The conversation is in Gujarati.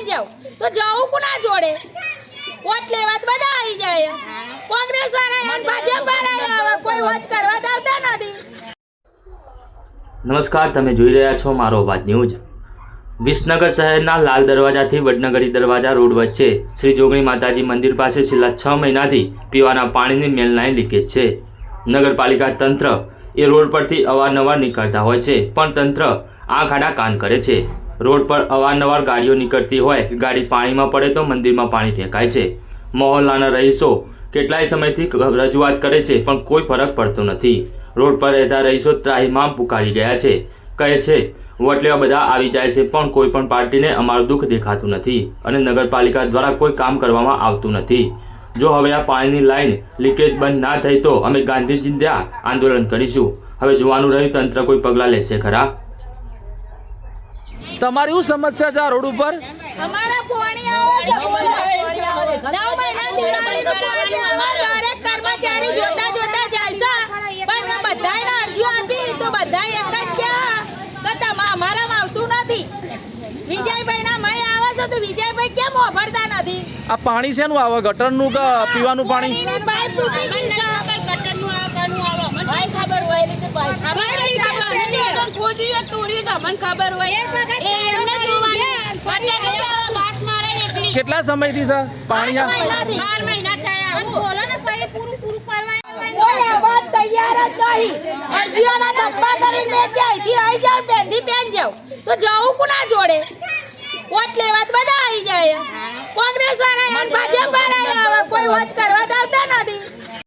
બેન જાવ તો જવું કોના જોડે? વોટ લેવા તો બધા આવી જાય કોંગ્રેસ વાળા ભાજપ વાળા આવે કોઈ વોટ કરવા આવતા નથી. નમસ્કાર, તમે જોઈ રહ્યા છો મારો અવાજ ન્યૂઝ. વિસનગર શહેરના લાલ દરવાજાથી વડનગરી દરવાજા રોડ વચ્ચે શ્રી જોગણી માતાજી મંદિર પાસે છેલ્લા છ મહિનાથી પીવાના પાણીની મેલ લાઈન લીકેજ છે. નગરપાલિકા તંત્ર એ રોડ પરથી અવારનવાર નીકળતા હોય છે, પણ તંત્ર આંખ આડા કાન કરે છે. રોડ પર અવારનવાર ગાડીઓ નીકળતી હોય, ગાડી પાણીમાં પડે તો મંદિરમાં પાણી ફેંકાય છે. મહોલ્લાના રહીશો કેટલાય સમયથી રજૂઆત કરે છે, પણ કોઈ ફરક પડતો નથી. રોડ પર રહેતા રહીશો ત્રાહીમામ પુકારી ગયા છે. કહે છે વોટ બધા આવી જાય છે, પણ કોઈ પણ પાર્ટીને અમારું દુઃખ દેખાતું નથી અને નગરપાલિકા દ્વારા કોઈ કામ કરવામાં આવતું નથી. જો હવે આ પાણીની લાઈન લીકેજ બંધ ના થઈ તો અમે ગાંધીજી ત્યાં આંદોલન કરીશું. હવે જોવાનું રહ્યું તંત્ર કોઈ પગલાં લેશે ખરા? તમારી શું સમસ્યા છે આ રોડ ઉપર? અમારા પોણી છે બોલો. નવ મહિના દિવાળીનું પોણી અમારા દરેક કર્મચારી જોતા જોતા જાય છે. પણ બધાયને અરજીઓ આપી તો બધા એક જ ક્યાં કે તમા અમારામાં આવતું નથી. વિજયભાઈના મય આવે છે તો વિજયભાઈ કેમ વાપરતા નથી? આ પાણી શેનું આવે? ગટરનું કે પીવાનું પાણી? પાણીની પાઇપ તૂટી ગઈ છે. ગટરનું આવે કનું આવે મને ખબર હોય એટલે પાઇપ. ખબર ખોદ્યું તોડ્યું તો મને ખબર હોય. એ એમને જોવાનું કેટલા સમયથી સર? પાણી આ બાર મહિના થયા. બોલો ને પછી પૂરું પૂરું કરવા કોઈ આવાજ તૈયાર જ નહીં. અરજીઓના ધબ્બા કરીને મેં કે અહીંથી આવી જાવ બેનથી બેન જાવ તો જવું કોના જોડે? વોટ લેવા બધા આવી જાય. કોંગ્રેસ વાળા ભાજપ વાળા કોઈ વોટ કરવા